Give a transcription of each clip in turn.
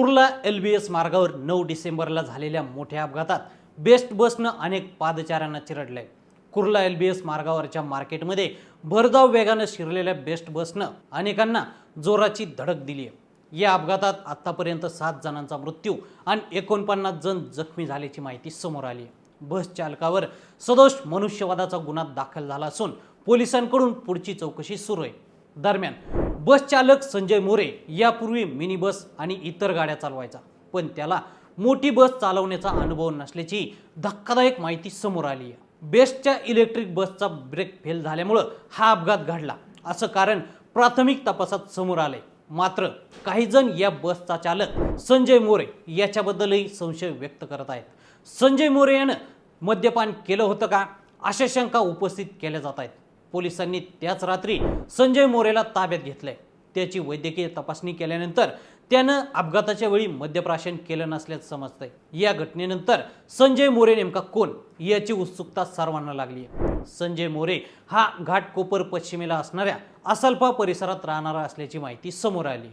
Kurla L B S मार्गावर नऊ डिसेंबरला झालेल्या मोठ्या अपघातात बेस्ट बसनं अनेक पादचाऱ्यांना चिरडलंय कुर्ला एल बी एस मार्गावरच्या मार्केटमध्ये भरधाव वेगानं शिरलेल्या बेस्ट बसनं अनेकांना जोराची धडक दिली आहे या अपघातात आत्तापर्यंत सात जणांचा मृत्यू आणि एकोणपन्नास जण जखमी झाल्याची माहिती समोर आली आहे बस चालकावर सदोष मनुष्यवादाचा गुन्हा दाखल झाला असून पोलिसांकडून पुढची चौकशी सुरू आहे. दरम्यान बस चालक संजय मोरे यापूर्वी मिनी बस आणि इतर गाड्या चालवायचा. पण त्याला मोठी बस चालवण्याचा अनुभव नसल्याची धक्कादायक माहिती समोर आली आहे. बेस्टच्या इलेक्ट्रिक बसचा ब्रेक फेल झाल्यामुळं हा अपघात घडला. असं कारण प्राथमिक तपासात समोर आले मात्र काही जण या बसचा चालक संजय मोरे याच्याबद्दलही संशय व्यक्त करत आहेत. संजय मोरे यानं मद्यपान केलं होतं का? अशा शंका उपस्थित केल्या जात आहेत. पोलिसांनी त्याच रात्री संजय मोरेला ताब्यात घेतलंय. त्याची वैद्यकीय तपासणी केल्यानंतर त्यानं अपघाताच्या वेळी मद्यप्राशन केलं नसल्याचं समजतंय. या घटनेनंतर संजय मोरे नेमका कोण याची उत्सुकता सर्वांना लागली आहे संजय मोरे हा घाटकोपर पश्चिमेला असणाऱ्या असल्पा परिसरात राहणारा असल्याची माहिती समोर आली.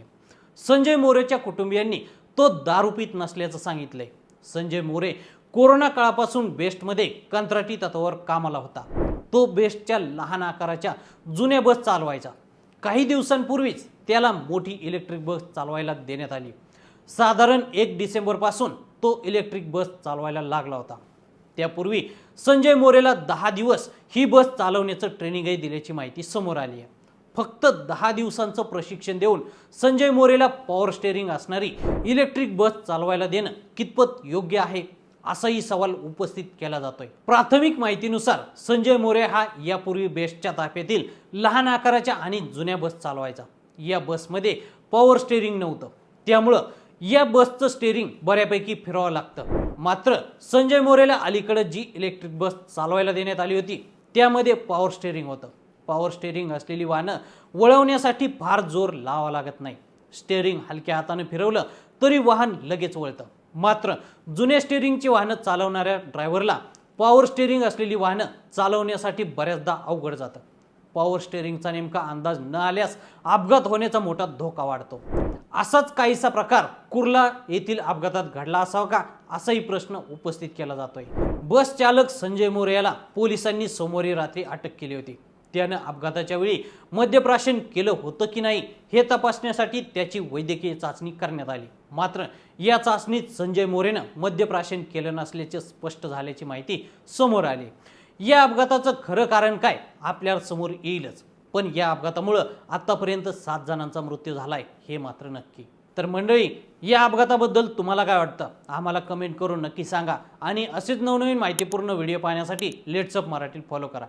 संजय मोरेच्या कुटुंबियांनी तो दारूपीत नसल्याचं सांगितलंय. संजय मोरे कोरोना काळापासून बेस्टमध्ये कंत्राटी तत्वावर कामाला होता. तो बेस्टच्या लहान आकाराच्या जुन्या बस चालवायचा. काही दिवसांपूर्वीच त्याला मोठी इलेक्ट्रिक बस चालवायला देण्यात आली. साधारण एक डिसेंबरपासून तो इलेक्ट्रिक बस चालवायला लागला होता. त्यापूर्वी संजय मोरेला दहा दिवस ही बस चालवण्याचं ट्रेनिंगही दिल्याची माहिती समोर आली आहे. फक्त दहा दिवसांचं प्रशिक्षण देऊन संजय मोरेला पॉवर स्टेअरिंग असणारी इलेक्ट्रिक बस चालवायला देणं कितपत योग्य आहे? असाही सवाल उपस्थित केला जातोय. प्राथमिक माहितीनुसार संजय मोरे हा यापूर्वी बेस्टच्या ताफ्यातील लहान आकाराच्या आणि जुन्या बस चालवायचा. या बसमध्ये पॉवर स्टेअरिंग नव्हतं. त्यामुळं या बसचं स्टेअरिंग बऱ्यापैकी फिरावं लागतं. मात्र संजय मोरेला अलीकडे जी इलेक्ट्रिक बस चालवायला देण्यात आली होती त्यामध्ये पॉवर स्टेअरिंग होतं. पॉवर स्टेअरिंग असलेली वाहनं वळवण्यासाठी फार जोर लावा लागत नाही. स्टेअरिंग हलक्या हाताने फिरवलं तरी वाहन लगेच वळतं. मात्र जुन्या स्टेअरिंगची वाहनं चालवणाऱ्या ड्रायव्हरला पॉवर स्टेअरिंग असलेली वाहनं चालवण्यासाठी बऱ्याचदा अवघड जातं. पॉवर स्टेअरिंगचा नेमका अंदाज न आल्यास अपघात होण्याचा मोठा धोका वाढतो. असाच काहीसा प्रकार कुर्ला येथील अपघातात घडला असावा का? असाही प्रश्न उपस्थित केला जातोय. बस चालक संजय मोरे याला पोलिसांनी सोमवारी रात्री अटक केली होती. त्यानं अपघाताच्या वेळी मद्यप्राशन केलं होतं की नाही हे तपासण्यासाठी त्याची वैद्यकीय चाचणी करण्यात आली. मात्र या चाचणीत संजय मोरेनं मद्यप्राशन केलं नसल्याचे स्पष्ट झाल्याची माहिती समोर आली. या अपघाताचं खरं कारण काय आपल्यासमोर येईलच. पण या अपघातामुळं आतापर्यंत सात जणांचा मृत्यू झालाय हे मात्र नक्की. तर मंडळी या अपघाताबद्दल तुम्हाला काय वाटतं? आम्हाला कमेंट करून नक्की सांगा आणि असेच नवनवीन माहितीपूर्ण व्हिडिओ पाहण्यासाठी लेट्सअप मराठी फॉलो करा.